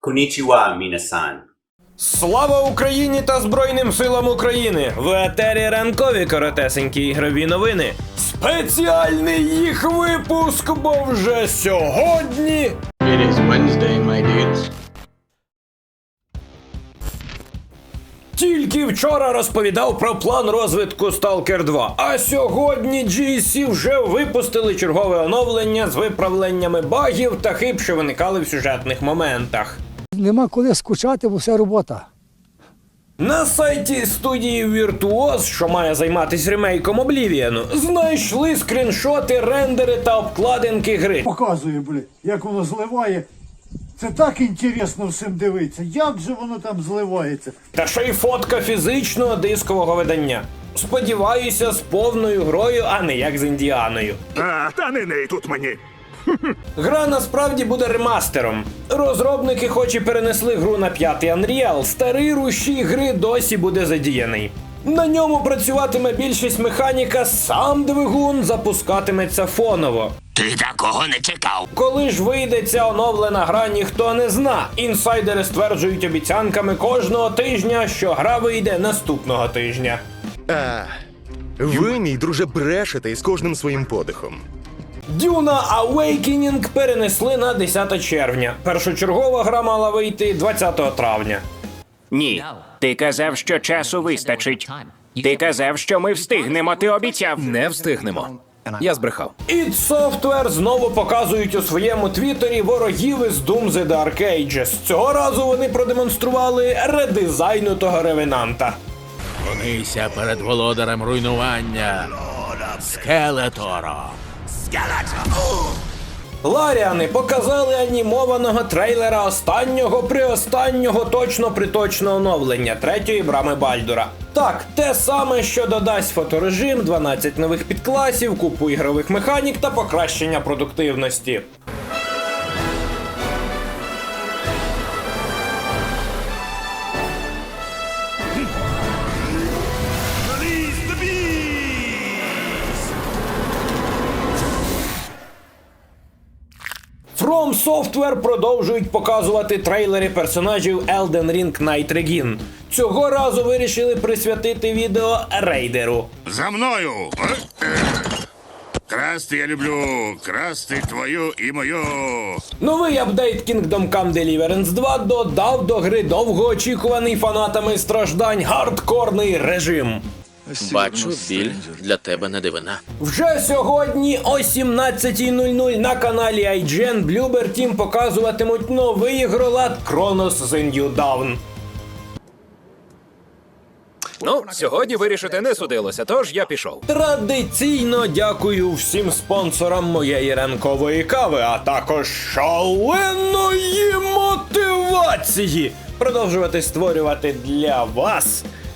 Konnichiwa, minasan. Слава Україні та Збройним силам України! В етері ранкові коротесенькі ігрові новини. Спеціальний їх випуск, бо вже сьогодні. It is Wednesday, my dudes. Тільки вчора розповідав про план розвитку Stalker 2. А сьогодні GSC вже випустили чергове оновлення з виправленнями багів та хиб, що виникали в сюжетних моментах. Нема коли скучати, бо все робота. На сайті студії Virtuos, що має займатися ремейком Oblivion, знайшли скріншоти, рендери та обкладинки гри. показує, блін, як воно зливає. Це так інтересно всім дивитися. Як же воно там зливається? Та ще й фотка фізичного дискового видання. Сподіваюся, з повною грою, а не як з індіаною. А, та не ней тут мені. Гра насправді буде ремастером. Розробники, хоч і перенесли гру на п'ятий Unreal, старий рушій гри досі буде задіяний. На ньому працюватиме більшість механіка, сам двигун запускатиметься фоново. Ти такого не чекав. Коли ж вийде ця оновлена гра, ніхто не зна. Інсайдери стверджують обіцянками кожного тижня, що гра вийде наступного тижня. А, ви, мій друже, брешете із кожним своїм подихом. Дюна Awakening перенесли на 10 червня. Першочергова гра мала вийти 20 травня. Ні. Ти казав, що часу вистачить. Ти казав, що ми встигнемо, ти обіцяв. Не встигнемо. Я збрехав. id Software знову показують у своєму твіттері ворогів із Doom The Dark Ages. Цього разу вони продемонстрували редизайну того ревенанта. Гонися перед володарем руйнування. Скелеторо. Ларіани показали анімованого трейлера останнього приостаннього точно приточного оновлення третьої брами Бальдура. Так, те саме, що додасть фоторежим, 12 нових підкласів, купу ігрових механік та покращення продуктивності. From Software продовжують показувати трейлери персонажів Elden Ring Night Regin. Цього разу вирішили присвятити відео рейдеру. За мною. Красти я люблю, красти твою і мою. Новий апдейт Kingdom Come Deliverance 2 додав до гри довгоочікуваний фанатами страждань хардкорний режим. Бачу, біль для тебе не дивина. Вже сьогодні о 17.00 на каналі IGN Bloober Team показуватимуть новий ігролад Chronos The New Dawn. Ну, сьогодні вирішити не судилося, тож я пішов. Традиційно дякую всім спонсорам моєї ранкової кави, а також шаленої мотивації продовжувати створювати для вас